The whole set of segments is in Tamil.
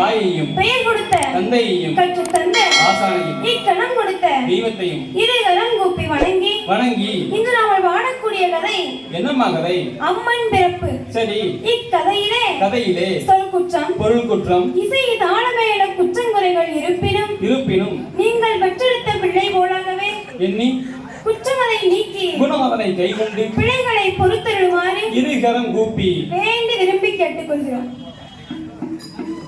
தாயையும் பெயர் கொடுத்த தந்தையையும் கற்று தந்த ஆசானையும் இக்கணம் கொடுத்த தெய்வத்தையும் இதை கரம் கூப்பி வணங்கி வணங்கி இன்று நாம வாழக்கூடிய கதை என்னம்மா கதை? அம்மன் பிறப்பு. சரி. இக்கதையிலே கதையிலே சொல் குற்றம் பொருள் குற்றம் இசை தாளமேல குற்றங்குறைகள் இருப்பினும் இருப்பினும் நீங்கள் பெற்றெடுத்த பிள்ளை போலாகவே. எண்ணி குற்றமதை நீக்கி குணமதனை கைகொண்டு பிழைகளை பொறுத்தருமாறு இருகரம் கூப்பி வேண்டி விரும்பி கேட்டுக்கொள்கிறோம்.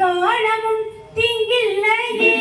காலமும் தீங்கில்லையே.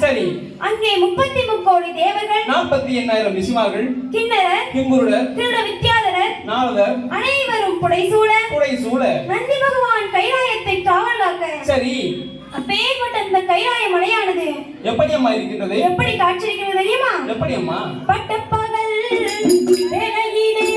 சரி. அங்கே முப்பத்தி முக்கோடி தேவர்கள் நாற்பத்தி எண்ணாயிரம் ரிஷிமார்கள் கிண்ணரர் கிம்புருடர் திருட வித்யாதரர் நாரதர் அனைவரும் புடைசூழ புடைசூழ. நந்தி பகவான் கைலாயத்தை காவலாக்க சரி. அப்பேற்பட்ட அந்த கைலாய மலையானது எப்படி அம்மா இருக்கின்றது? எப்படி காட்சியிருக்கிறது தெரியுமா? எப்படி அம்மா பட்டப்பகல் வேலையிலே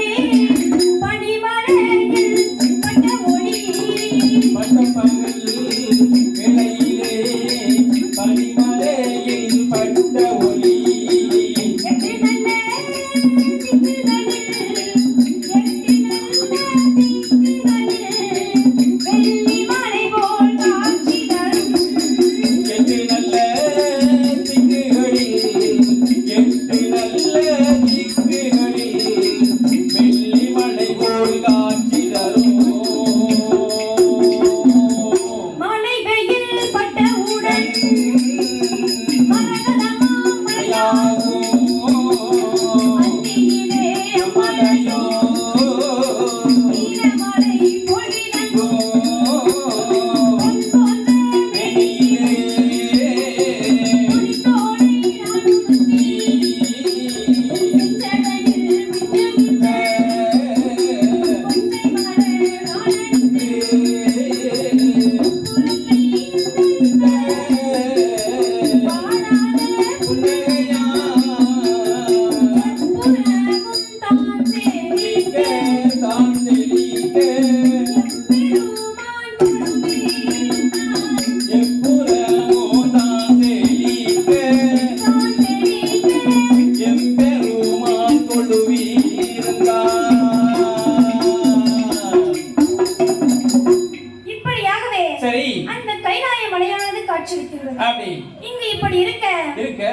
பூமி இப்படி இருக்க? இருக்க.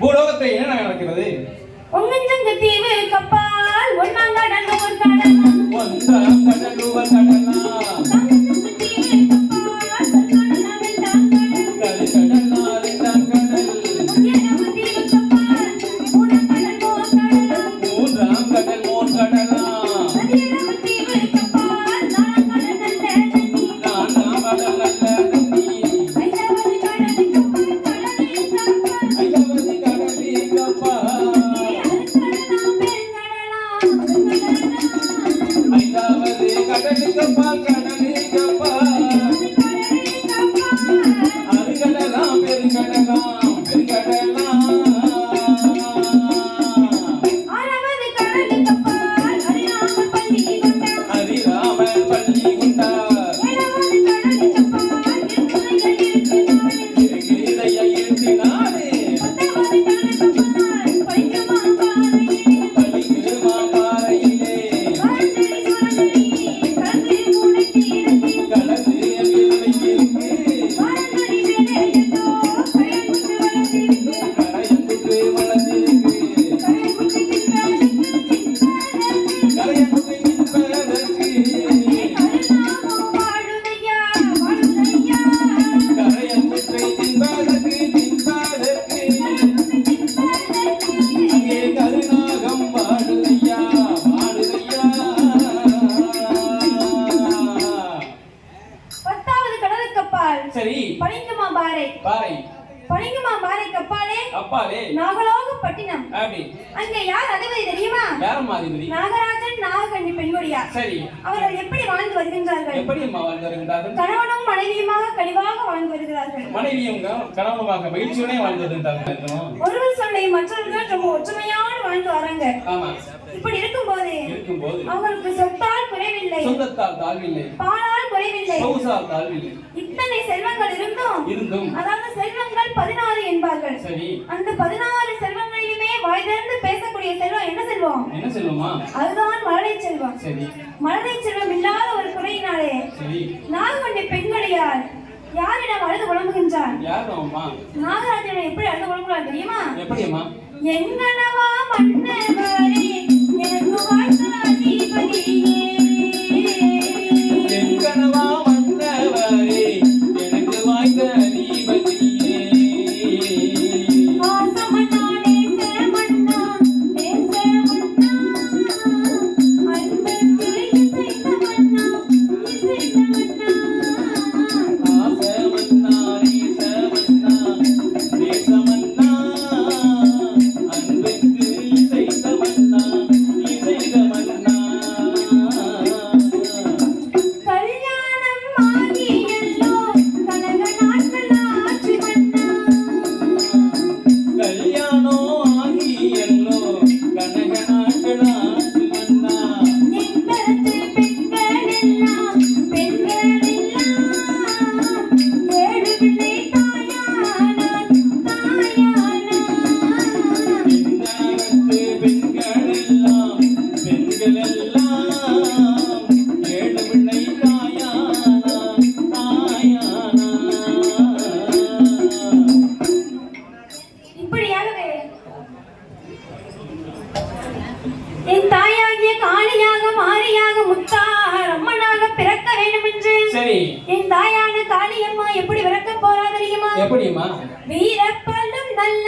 பூலோகத்தில் என்ன நடக்கிறது? உங்கஞ்சங்க தீவு கப்பால் ஒன்னாங்க நடந்து ஒரு கடல் ஒன்றாம் கடல். கடலா pared. No. நாகப்பட்டினம் அங்க யார் அதிபதி தெரியுமா? நாகராஜன் நாகக்கண்ணி பெண்மொழியார் அவர்கள் எப்படி வாழ்ந்து வருகின்றார்கள்? கணவனும் மனைவியுமாக கழிவாக வாழ்ந்து வருகிறார்கள். மனைவியும் கணவனுமாக மகிழ்ச்சியுடனே வாழ்ந்து வருகின்றார்கள். ஒருவர் சொல்லை மற்றவர்கள் ரொம்ப ஒற்றுமையான வாழ்ந்து வராங்க. இப்படி இருக்கும்போது அவங்களுக்கு சொத்தால் குறைவில்லை. சொந்தத்தால் தாழ்வில்லை. பாலால் குறைவில்லை. தாழ்வில்லை. இத்தனை செல்வங்கள் இருந்தும் இருந்தும். அதாவது செல்வங்கள் பதினாறு என்பார்கள். அந்த பதினாறு செல்வங்கள் வாய் திறந்து பேசக்கூடிய செல்வம் என்ன செல்வம்? என்ன செல்வமா? அதுதான் மழலை செல்வம். சரி. மழலை செல்வம் இல்லாத ஒரு குறையினாலே நாள் கொண்ட பெண்மணியார் யாரிடம் அழுது புலம்புகின்றார் நாகராஜனை எப்படி அழுது புலம்புகிறார் தெரியுமா? எப்படியம்மா? என்னவா மன்னவரே எனக்கு வாய்ப்பு வீரப்பல்லும் நல்ல